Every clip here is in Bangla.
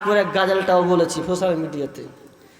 করে গাজালটাও বলেছি সোশ্যাল মিডিয়াতে।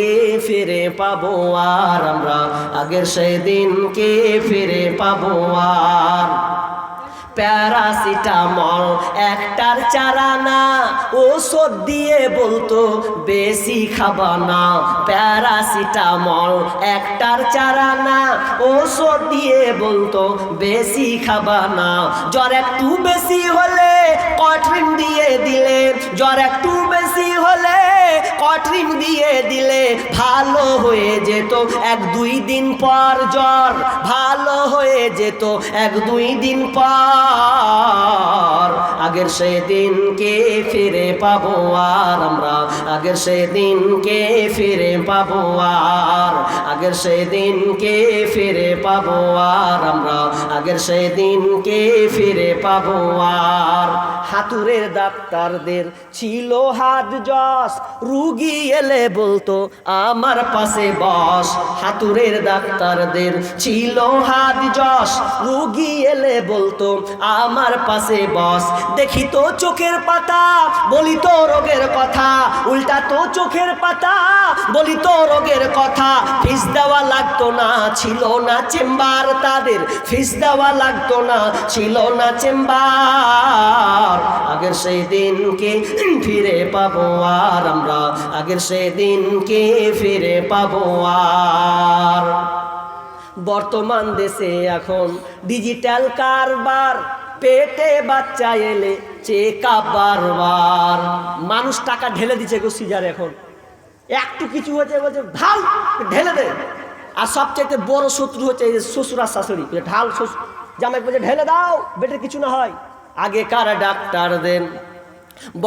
দিনকে ফিরে পাবো আর আমরা? আগের সেই দিনকে ফিরে পাবো আর? প্যারাসিটামল একটার চারানা ওষুধ দিয়ে বলতো বেশি খাবা না। প্যারাসিটামল একটার চারা চারানা ওষুধ দিয়ে বলতো বেশি খাবা না। জ্বর একটু বেশি হলে কট্রিন দিয়ে দিলে, জ্বর একটু বেশি হলে কট্রিন দিয়ে দিলে ভালো হয়ে যেত। এক দুই দিন পর জ্বর, ভালো হয়ে যেত। এক দুই দিন পর আগের সেই দিনকে ফিরে পাবো আর আমরা। আগের সেই দিনকে ফিরে পাবো আর, আগের সেই দিনকে ফিরে পাবো আর আমরা। আগের সেই দিনকে ফিরে পাবো আর। হাতুরের ডাক্তারদের ছিল হাত যশ, রুগী এলে বলতো, আমার পাশে বস। হাতুরের ডাক্তারদের ছিল হাত যশ। রুগী এলে বলতো, আমার পাশে বস। দেখি তো চোখের পাতা, বলি তো রোগের কথা। উল্টা তো চোখের পাতা, বলি তো রোগের কথা। ফিস দেওয়া লাগতো না, ছিল না চেম্বার তাদের। ফিস দেওয়া লাগতো না, ছিল না চেম্বার। আগের সেই দিনকে ফিরে পাবো আর আমরা আগের সেই দিনকে ফিরে পাবো আর। বর্তমান দেশে এখন ডিজিটাল কারবার, পেটে বাচ্চা এলে চেকা বারবার। মানুষ টাকা ঢেলে দিচ্ছে গো সিজার এখন। একটু কিছু হচ্ছে বলছে, ঢাল, ঢেলে দে। আর সবচেয়ে বড় শত্রু হচ্ছে এই শ্বশুর শাশুড়ি। ঢাল, শ্বশুর, জামাই বলছে, ঢেলে দাও, বেটের কিছু না হয়। আগেকার ডাক্তার দেন?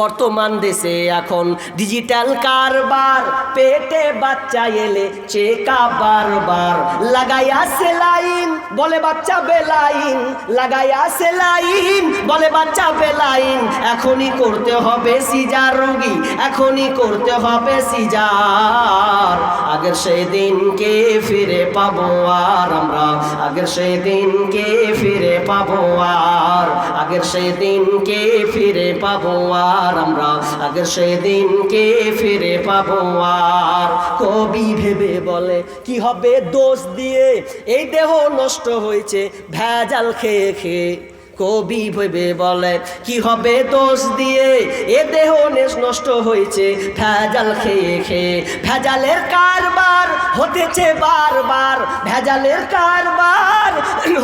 বর্তমান দেশে এখন ডিজিটাল কারবার, পেটে বাচ্চা এলে চেকা বারবার। লাগাইয়া সেলাইন বলে বাচ্চা বেলাইন লাগাইয়া সেলাইন বলে বাচ্চা বেলাইন এখনই করতে হবে সিজার রোগী, এখনই করতে হবে সিজার। আগের সেই দিনকে ফিরে পাবো আর আমরা, আগের সেই দিনকে ফিরে পাবো আর। আগের সেই দিনকে ফিরে পাবো আর। আমরা আগের সেই দিনকে ফিরে পাবো আর। কবি ভেবে বলে, কি হবে দোষ দিয়ে? এই দেহ নষ্ট হয়েছে, ভেজাল খেয়ে খেয়ে। কবি ভেবে বলে, কি হবে দোষ দিয়ে? এ দেহ নষ্ট হয়েছে, ভেজাল খেয়ে খেয়ে। ভেজালের কারবার হতেছে বারবার, ভেজালের কারবার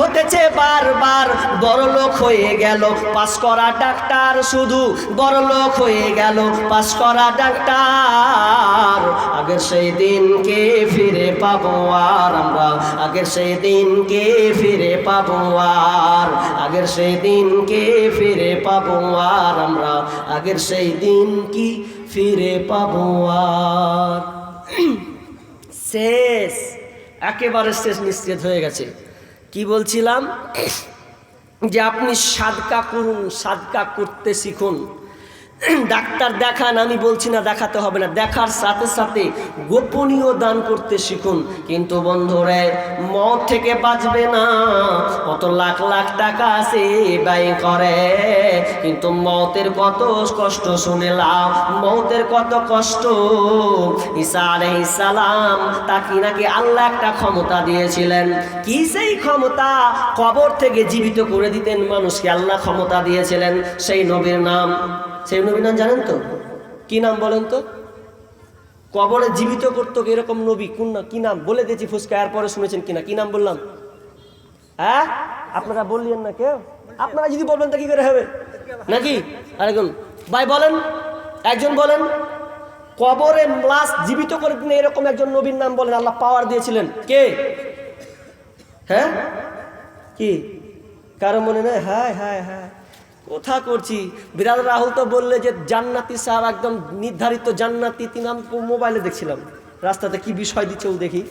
হতেছে বারবার। বড় লোক হয়ে গেল, পাস করা ডাক্তার শুধু বড় লোক হয়ে গেল, পাস করা ডাক্তার। আগের সেই দিনকে ফিরে পাবো আর আমরা, আগের সেই দিনকে ফিরে পাবো আর, আগের সেই দিনকে ফিরে পাবো আর আমরা, আগের সেই দিন কি ফিরে পাবো আর। শেষ। একেবারে শেষ নিশ্চিত হয়ে গেছে। কি বলছিলাম? যে আপনি সাদকা করুন, সাদকা করতে শিখুন। ডাক্তার দেখান, আমি বলছি না দেখাতে হবে না। দেখার সাথে সাথে গোপনীয় দান করতে শিখুন। কিন্তু বন্ধুরে, মদ থেকে বাঁচবে না। কত লাখ লাখ টাকা আছে ব্যয় করে। কিন্তু মতের কত কষ্ট শুনেলাম মতের কত কষ্ট। ঈসা সালাম তাকে নাকি আল্লাহ একটা ক্ষমতা দিয়েছিলেন। কি সেই ক্ষমতা? কবর থেকে জীবিত করে দিতেন মানুষকে আল্লাহ ক্ষমতা দিয়েছিলেন। সেই নবীর নাম সেই নবীর নাম জানেন তো? কি নাম বলেন তো? কবরে জীবিত করতো এরকম নবী, কোন না কি নাম? বলে দিয়েছি ফুসকা আর পরে শুনেছেন কিনা? কি নাম বললাম? হ্যাঁ? আপনারা বললেন না কেউ? আপনারা যদি বলবেন তা কি করে হবে? নাকি? আরেকজন ভাই বলেন, একজন বলেন, কবরে লাশ জীবিত করে দিন এরকম একজন নবীর নাম বলেন, আল্লাহ পাওয়ার দিয়েছিলেন। কে? হ্যাঁ? কি? কারও মনে নেই? হ্যাঁ হ্যাঁ হ্যাঁ। কোথা করছি। বিরাট রাহুল তো বললে যে জান্নাতি সাহেব একদম নির্ধারিত জান্নাতি, তিনি আমি মোবাইলে দেখছিলাম। রাস্তাতে কি বিষয় দিচ্ছে ও দেখি।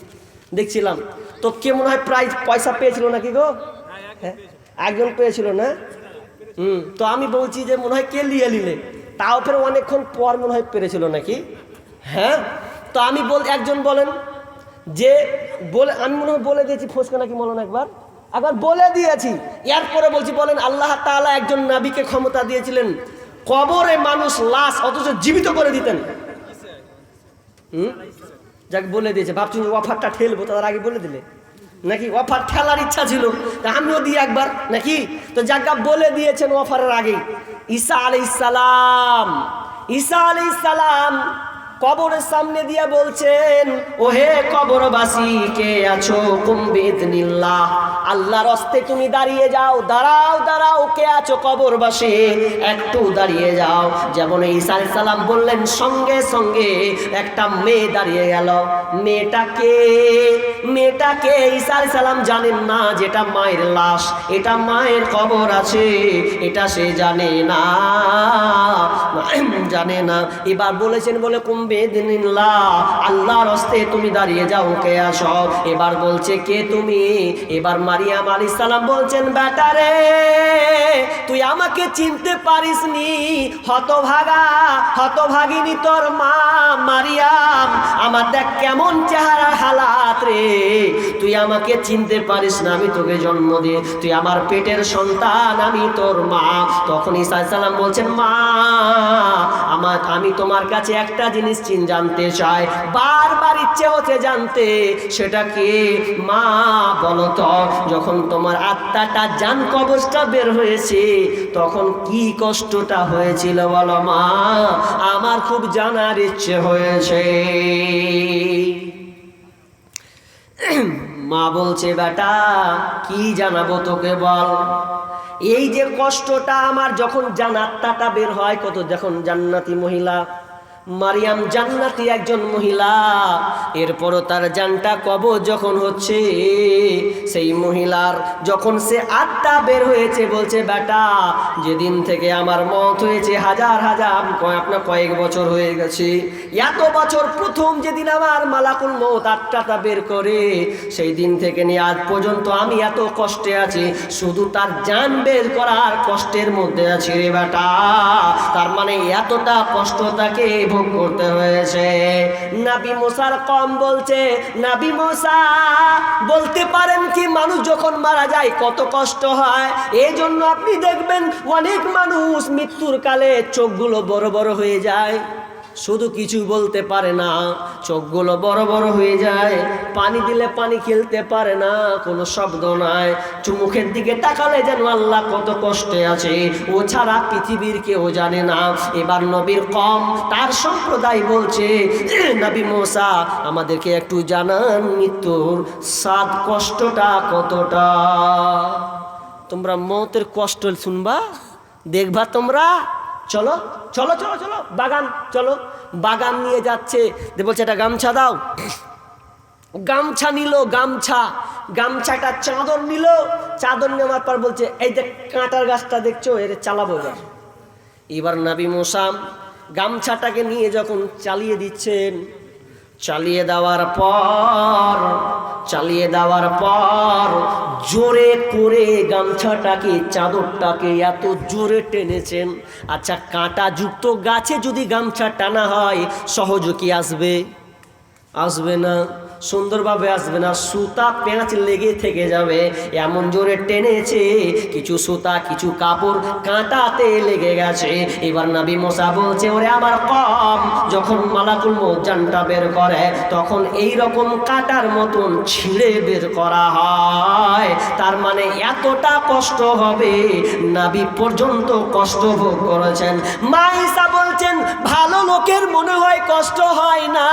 দেখছিলাম। তো কে মনে হয় প্রাইজ পয়সা পেয়েছিল নাকি গো? হ্যাঁ একজন পেয়েছিল না? হুম, তো আমি বলছি যে মনে হয় কে লিয়ে নিলে? তাও ফের অনেকক্ষণ পর মনে হয় পেরেছিল নাকি? হ্যাঁ তো আমি বল, একজন বলেন যে, বলে, আমি মনে হয় বলে দিয়েছি ফোসকা নাকি মনে একবার? একবার বলে দিয়েছি। এরপরে বলছি, বলেন, আল্লাহ তাআলা একজন নাবিকে ক্ষমতা দিয়েছিলেন। কবরে মানুষ লাশ অথচ জীবিত করে দিতেন। হুম? যাকে বলে দিয়েছে ভাবছেন যে অফারটা ঠেলবো তার আগে বলে দিলে। নাকি অফার ঠেলার ইচ্ছা ছিল? তা আমিও দিই একবার, নাকি? তো যাকে বলে দিয়েছেন অফারের আগে ঈসা আলাই সালাম। ঈসা আলাই সালাম কবরের সামনে দিয়া বলছেন, ওহে কবরবাসী, কে আছো? কুম্বিদ নিল্লা আল্লাহর হস্তে তুমি দাঁড়িয়ে যাও, দাঁড়াও দাঁড়াও, কে আছো কবরবাসী? একটু দাঁড়িয়ে যাও। যেমন ঈসা সালাম বললেন, সঙ্গে সঙ্গে একটা মেয়ে দাঁড়িয়ে গেল। মেয়েটাকে ঈসা আলাইহিস সালাম জানেন না যেটা মায়ের লাশ, এটা মায়ের কবর আছে, এটা সে জানে না জানে না। এবার বলেছেন, বলে কুম্বে দিনিল্লা আল্লাহর হস্তে তুমি দাঁড়িয়ে যাও, কে আসো? এবার বলছে, কে তুমি? এবার মারিয়াম আলী সালাম বলছেন বেটারে তুই আমাকে চিনতে পারিস নি হতভাগা, হতভাগিনী তোর মা মারিয়াম, আমার দেখ কেমন চেহারা হালাত রে। তুই আমাকে চিনতে পারিস না, আমি তোকে জন্ম দিয়ে, তুই আমার পেটের সন্তান, আমি তোর মা। তখন ঈসা সালাম বলছেন, মা, আমার, আমি তোমার কাছে একটা জিনিস চিন, জানতে চাই। বারবার ইচ্ছে হচ্ছে জানতে, সেটা কি? মা, বলো তো, যখন তোমার আত্মাটা জান কবচটা বের হয়েছে, তখন কি কষ্টটা হয়েছিল বলো মা? আমার খুব জানার ইচ্ছে হয়েছে। মা বলছে, বেটা, কি জানাব তোকে বল? এই যে কষ্টটা আমার যখন জানাত্মাটা বের হয় কত? যখন জান্নাতি মহিলা মারিয়াম জান্নাতি একজন মহিলা। এরপরও তার জানটা কব যখন হচ্ছে, সেই মহিলার যখন সে আত্মা বের হয়েছে, বলছে, বেটা, যেদিন থেকে আমার মত হয়েছে, হাজার হাজার আপনার কয়েক বছর হয়ে গেছে। এত বছর প্রথম যেদিন আমার মালাকুল মত আত্মাটা বের করে, সেই দিন থেকে নিয়ে আজ পর্যন্ত আমি এত কষ্টে আছি। শুধু তার জান বের করার কষ্টের মধ্যে আছি রে বেটা। তার মানে এতটা কষ্ট তাকে ভোগ করতে হয়েছে। নাবি মোসার কম বলছে, নাবি মোসা, বলতে পারেন কি মানুষ যখন মারা যায় কত কষ্ট হয়? এই জন্য আপনি দেখবেন অনেক মানুষ মৃত্যুর কালে চোখগুলো বড় বড় হয়ে যায়। শুধু কিছু বলতে পারে না। চোখগুলো বড় বড় হয়ে যায়। পানি দিলে পানি খেলতে পারে না, কোনো শব্দ নাই। চুমুখের দিকে তাকালে যেন আল্লাহ কত কষ্টে আছে। ও ছাড়া পৃথিবীর কেউ জানে না। এবার নবীর কম, তার সম্প্রদায় বলছে নবী মোসা, আমাদেরকে একটু জানান মৃত্যুর সাত কষ্টটা কতটা? তোমরা মতের কষ্ট শুনবা, দেখবা তোমরা। চলো চলো চলো চলো, বাগান চলো। বাগান নিয়ে যাচ্ছে। বলছে, একটা গামছা দাও। গামছা নিল, গামছা। গামছাটা চাদর নিল। চাদর নেওয়ার পর বলছে, এই যে কাঁটার গাছটা দেখছ, এর চালাবো এবার। এবার নাবি মোসাম গামছাটাকে নিয়ে যখন চালিয়ে দিচ্ছেন চালিয়ে দেওয়ার পর, চালিয়ে দেওয়ার পর জোরে করে গামছাটাকে, চাদরটাকে এত জোরে টেনেছেন। আচ্ছা কাঁটা যুক্ত গাছে যদি গামছা টানা হয়, সহজ কি আসবে? আসবে না। সুন্দরভাবে আসবে না, সুতা পেঁচ লেগে থেকে যাবে। এমন জোরে টেনেছে, কিছু সুতা, কিছু কাপড় কাঁটাতে লেগে গেছে। এবার নাবি মশা বলছে, ওরে আমার কম। যখন মালাকুল মোজানটা বের করে, তখন এই রকম কাটার মতন ছিঁড়ে বের করা হয়। তার মানে এতটা কষ্ট হবে, নাবি পর্যন্ত কষ্ট ভোগ করেছেন। মাইসা বলছেন, ভালো লোকের মনে হয় কষ্ট হয় না,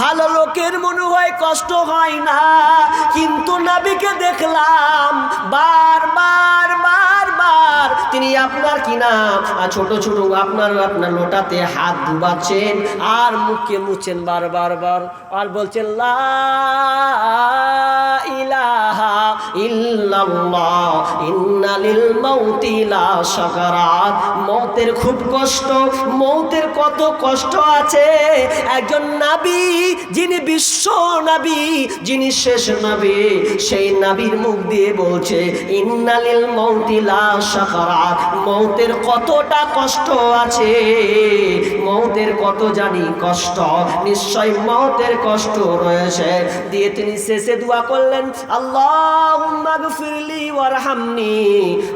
ভালো লোকের মনে হয়, কষ্ট হয় না। কিন্তু নাবিকে দেখলাম বারবার বারবার তিনি আপনার কি নাম? ছোট ছোট আপনার আপনার লোটাতে হাত ডুবাচ্ছেন আর মুখকে মুছেন বারবার বার। আর বলছেন, লা মৌতের খুব কষ্ট, মৌতের কত কষ্ট আছে। একজন নাবী, যিনি বিশ্ব নাবী, যিনি শেষ নবী, সেই নাবির মুখ দিয়ে বলছে, ইন্নালিল মৌতি লা সাকারাত। মৌতের কতটা কষ্ট আছে। মৌতের কত জানি কষ্ট, নিশ্চয় মৌতের কষ্ট রয়েছে। দিয়ে তিনি শেষে দোয়া করলেন আল্লাহুম্মা গফিরলি ওয়ারহামনি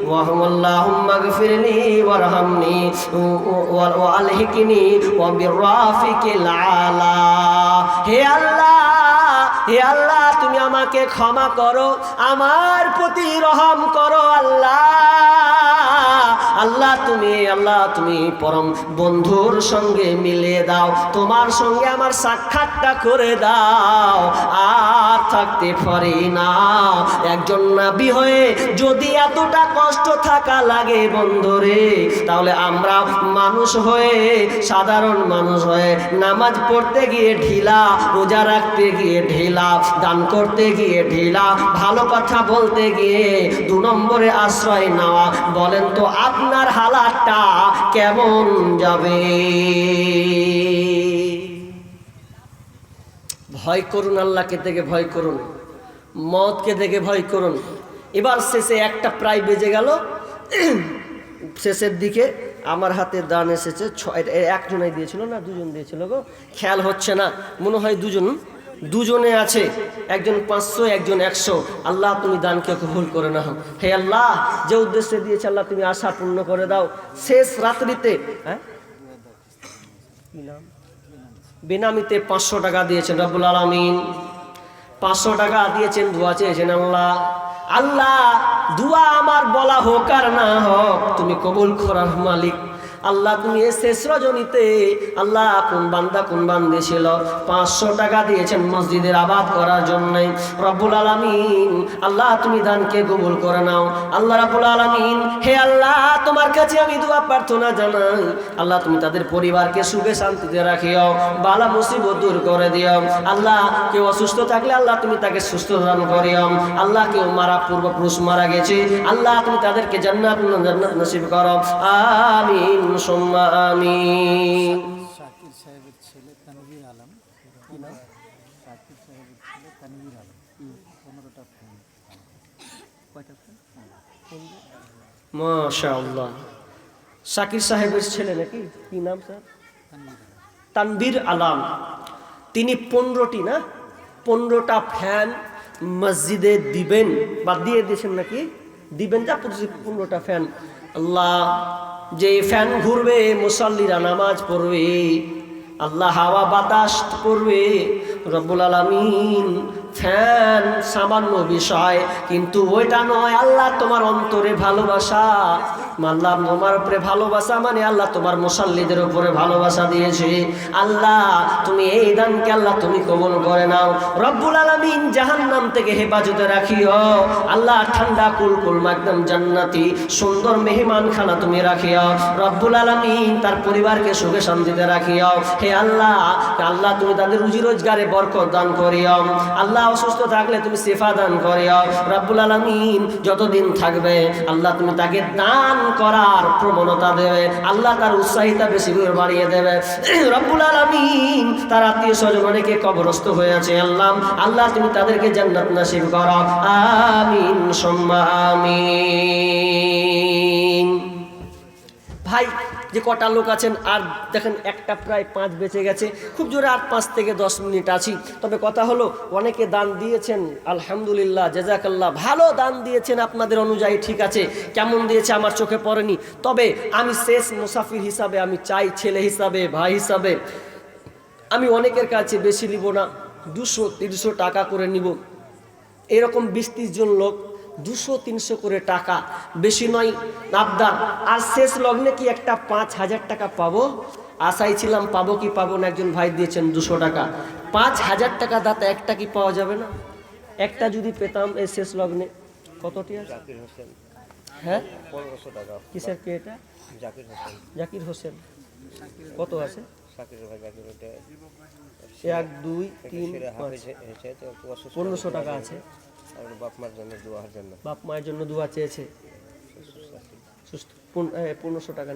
ওয়াহুল্লাহুম্মা গফিরলি ওয়ারহামনি ওয়া আলহিকনি ওয়া বিরাফিকিল আলা হে আল্লাহ হে আল্লাহ, তুমি আমাকে ক্ষমা করো, আমার প্রতি রহম করো আল্লাহ। আল্লাহ তুমি আল্লাহ তুমি, পরম বন্ধুর সঙ্গে মিলিয়ে দাও, তোমার সঙ্গে আমার সাক্ষাৎটা করে দাও, আর থাকতে পারি না। একজন নাবি হয়ে যদি এতটা কষ্ট থাকা লাগে বন্ধুরে, তাহলে আমরা মানুষ হয়ে, সাধারণ মানুষ হয়ে নামাজ পড়তে গিয়ে ঢিলা, রোজা রাখতে গিয়ে ঢিলা, দান করতে গিয়ে ঢিলা, ভালো কথা বলতে গিয়ে দু নম্বরে আশ্রয় নেওয়া, বলেন তো আপনার হালাতটা কেমন যাবে? ভয় করুন, আল্লাহকে দেখে ভয় করুন, মদকে দেখে ভয় করুন। এবার শেষে একটা প্রায় বেজে গেল। শেষের দিকে আমার হাতে দান এসেছে, ছয় একজনাই দিয়েছিল না, দুজন দিয়েছিল গো। খেয়াল হচ্ছে না, মনে হয় দুজন। দুজনে আছে, একজন পাঁচশো, একজন একশো। আল্লাহ, তুমি দানকে কবুল করে নাও। হে আল্লাহ, যে উদ্দেশ্যে দিয়েছে আল্লাহ, তুমি আশা পূর্ণ করে দাও। শেষ রাত্রিতে হ্যাঁ? বেনামিতে পাঁচশো টাকা দিয়েছেন রব্বুল আলমিন। পাঁচশো টাকা দিয়েছেন, দোয়া চেয়েছেন আল্লাহ। আল্লাহ, দুয়া আমার বলা হোক আর না হোক, তুমি কবুল করার মালিক। আল্লাহ তুমি এ শেষ রজনীতে আল্লাহ কোন বান্দা কোন বান্দি ছিল? পাঁচশো টাকা দিয়েছেন মসজিদের আবাদ করার জন্য রব্বুল আলমিন, আল্লাহ তুমি দানকে কবুল করে নাও। আল্লাহ রাবুল আলমিন, হে আল্লাহ, তোমার কাছে আমি দোয়া প্রার্থনা জানাই। আল্লাহ তুমি তাদের পরিবারকে সুখে শান্তিতে রাখিও, বালা মুসিবত দূর করে দিও। আল্লাহ, কেউ অসুস্থ থাকলে আল্লাহ তুমি তাকে সুস্থ দান করিও। আল্লাহ, কেউ মারা পূর্বপুরুষ মারা গেছে, আল্লাহ তুমি তাদেরকে জান্নাত জান্নাত নসিব করো। আমিন। সুম্মা আমিন মাশাআল্লাহ সাহেবের ছেলে নাকি? কি নাম স্যার? আলম আলাম। তিনি পনেরোটি না, পনেরোটা ফ্যান মসজিদে দিবেন বা দিয়ে দিয়েছেন নাকি? দিবেন যা পনেরোটা ফ্যান। আল্লাহ যে ফ্যান ঘুরবে, মুসল্লিরা নামাজ পড়বে, আল্লাহ হাওয়া বাতাস করবে, রব্বুল আলমিন ফ্যান সামান্য বিষয়, কিন্তু ওইটা নয়, আল্লাহ তোমার অন্তরে ভালোবাসা। আল্লাহ তোমার উপরে ভালোবাসা মানে আল্লাহ তোমার মুসাল্লিদের উপরে ভালোবাসা দিয়েছে। আল্লাহ, তুমি এই দানকে আল্লাহ তুমি কবল করে নাও। রব্বুল আলমিন জাহান্নাম থেকে হেফাজতে রাখিও। আল্লাহ, ঠান্ডা কুলকুল একদম জান্নাতি, সুন্দর মেহমান খানা তুমি রাখিও। রব্বুল আলমিন তার পরিবারকে সুখে শান্তিতে রাখিও। হে আল্লাহ আল্লাহ, তুমি তাদের রুজি রোজগারে বরকত দান করিও। আল্লাহ, অসুস্থ থাকলে তুমি সেফা দান করিও। রব্বুল আলমিন যতদিন থাকবে, আল্লাহ তুমি তাকে দান করার প্রবণতা দেবে। আল্লাহ তার উৎসাহিতা বেশি করে বাড়িয়ে দেবে। রব্বুল আলমিন তার আত্মীয় স্বজন অনেকে কবরস্থ হয়ে আছে। আল্লাহ আল্লাহ, তুমি তাদেরকে জান্নাত নাসিব কর। আমিন, সম্মা আমিন। ভাই যে কটা লোক আছেন, আর দেখেন একটা প্রায় পাঁচ বেঁচে গেছে। খুব জোরে আর পাঁচ থেকে দশ মিনিট আছি। তবে কথা হলো, অনেকে দান দিয়েছেন, আলহামদুলিল্লাহ, জেজাকাল্লাহ, ভালো দান দিয়েছেন আপনাদের অনুযায়ী ঠিক আছে। কেমন দিয়েছে আমার চোখে পড়েনি। তবে আমি শেষ মুসাফির হিসাবে, আমি চাই ছেলে হিসাবে, ভাই হিসাবে, আমি অনেকের কাছে বেশি নিব না, দুশো, তিনশো টাকা করে নিব। এরকম বিশ জন লোক দুশো তিনশো করে টাকা। বেশি নয় আবদার আর শেষ লগ্নে কি একটা পাঁচ হাজার টাকা পাবো? আশাই ছিলাম পাবো কি পাবো না? একজন ভাই দিয়েছেন দুশো টাকা। পাঁচ হাজার টাকা দাতা একটা কি পাওয়া যাবে না? একটা যদি পেতাম এই শেষ লগ্নে। কতটি হোসেন। হ্যাঁ? কিসের কে এটা? জাকির হোসেন। জাকির হোসেন। কত আছে? এক দুই তিন পনেরোশো টাকা আছে। বাপ মার জন্য দোয়ার জন্য। বাপ মায়ের জন্য দোয়া চেয়েছে। সুস্থ। পনেরোশো টাকা নাকি?